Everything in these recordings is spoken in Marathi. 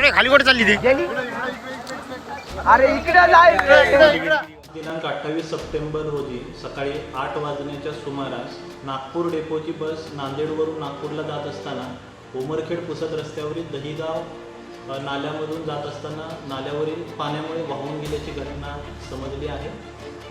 रे खाली कुठे चालली ती? अरे इकडे जाय. दिनांक अठ्ठावीस सप्टेंबर रोजी सकाळी आठ वाजण्याच्या सुमारास नागपूर डेपोची बस नांदेडवरून नागपूरला जात असताना उमरखेड पुसद रस्त्यावरील दहिगाव नाल्यामधून जात असताना नाल्यावरील पाण्यामुळे वाहून गेल्याची घटना समजली आहे.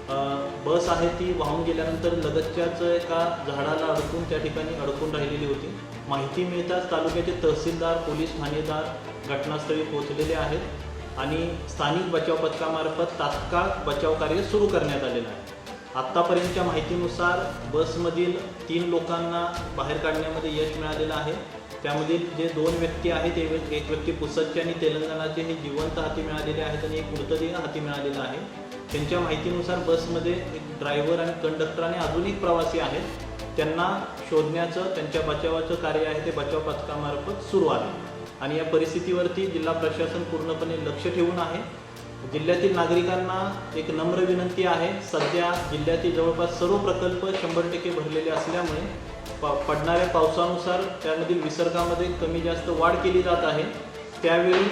अ, बस आहे ती वाहून गेल्यानंतर लगतच्याच एका झाडाला अडकून त्या ठिकाणी अडकून राहिलेली होती. माहिती मिळताच तालुक्याचे तहसीलदार पोलीस ठाणेदार घटनास्थळी पोहोचलेले आहेत आणि स्थानिक बचाव पथकामार्फत तात्काळ बचाव कार्य सुरू करण्यात आलेलं आहे. आत्तापर्यंतच्या माहितीनुसार बसमधील तीन लोकांना बाहेर काढण्यामध्ये यश मिळालेलं आहे. त्यामधील जे दोन व्यक्ती आहेत ते एक व्यक्ती पुसदचे आणि तेलंगणाचे हे जिवंत हाती मिळालेले आहेत आणि एक मृतदेह हाती मिळालेला आहे. त्यांच्या माहितीनुसार बसमध्ये एक ड्रायव्हर आणि कंडक्टर आणि अजून एक प्रवासी आहेत. त्यांना शोधण्याचं त्यांच्या बचावाचं कार्य आहे ते बचाव पथकामार्फत सुरू आहे. आणि या परिस्थितीवरती जिल्हा प्रशासन पूर्णपणे लक्ष ठेवून आहे. जिल्ह्यातील नागरिकांना एक नम्र विनंती आहे. सध्या जिल्ह्यातील जवळपास सर्व प्रकल्प शंभर टक्के भरलेले असल्यामुळे पा पडणाऱ्या पावसानुसार त्यामधील विसर्गामध्ये कमी जास्त वाढ केली जात आहे. त्यावेळी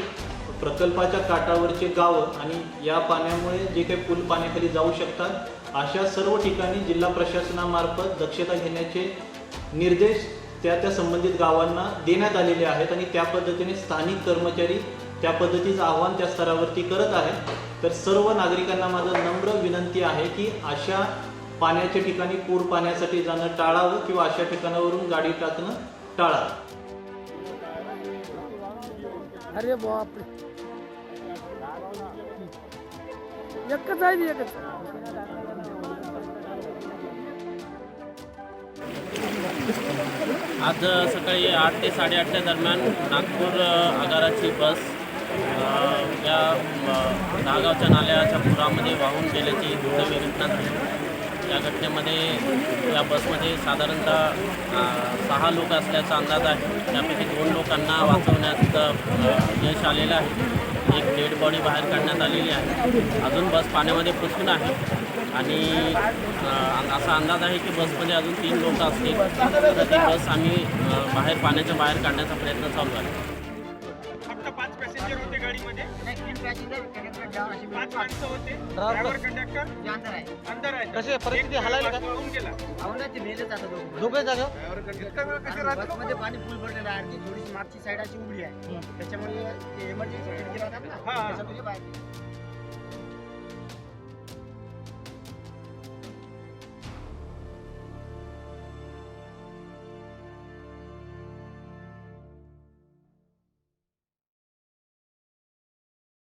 प्रकल्पाच्या काठावरचे गावं आणि या पाण्यामुळे जे काही पूल पाण्याखाली जाऊ शकतात अशा सर्व ठिकाणी जिल्हा प्रशासनामार्फत दक्षता घेण्याचे निर्देश त्या त्या संबंधित गावांना देण्यात आलेले आहेत आणि त्या पद्धतीने स्थानिक कर्मचारी त्या पद्धतीचं आव्हान त्या स्तरावरती करत आहेत. तर सर्व नागरिकांना माझं नम्र विनंती आहे की अशा पाण्याच्या ठिकाणी पूर पाण्यासाठी जाणं टाळावं किंवा अशा ठिकाणावरून गाडी टाकणं टाळावं. अरे बाप एकच आहे एकच. आज सकाळी आठ ते साडेआठच्या दरम्यान नागपूर आगाराची बस या नागावच्या नाल्याच्या पुरामध्ये वाहून गेल्याची दुर्दैवी घटना झाली या घटनेमध्ये या बसमध्ये साधारणतः सहा लोक असल्याचा अंदाज आहे. त्यापैकी दोन लोकांना वाचवण्यात यश आलेलं आहे. एक डेड बॉडी बाहेर काढण्यात आलेली आहे. अजून बस पाण्यामध्ये पुसून आहे. आणि असा अंदाज आहे की बसमध्ये अजून तीन लोक असतील. तर ती बस आम्ही बाहेर पाण्याच्या बाहेर काढण्याचा प्रयत्न चालू आहे. गाडीमध्ये? पाच माणसं होते. ड्रायव्हर कंडक्टर अंदर आहे. कसे परिस्थिती हलायला वाहून गेला. दोघे जागा? बसमध्ये पाणी फुल भरलेलं आहे आणि थोडीशी मागची साईड अशी उघडी आहे. त्याच्यामुळे एमर्जन्सी खिडकी राहतात ना. हा. त्याच्यातून हे बाहेर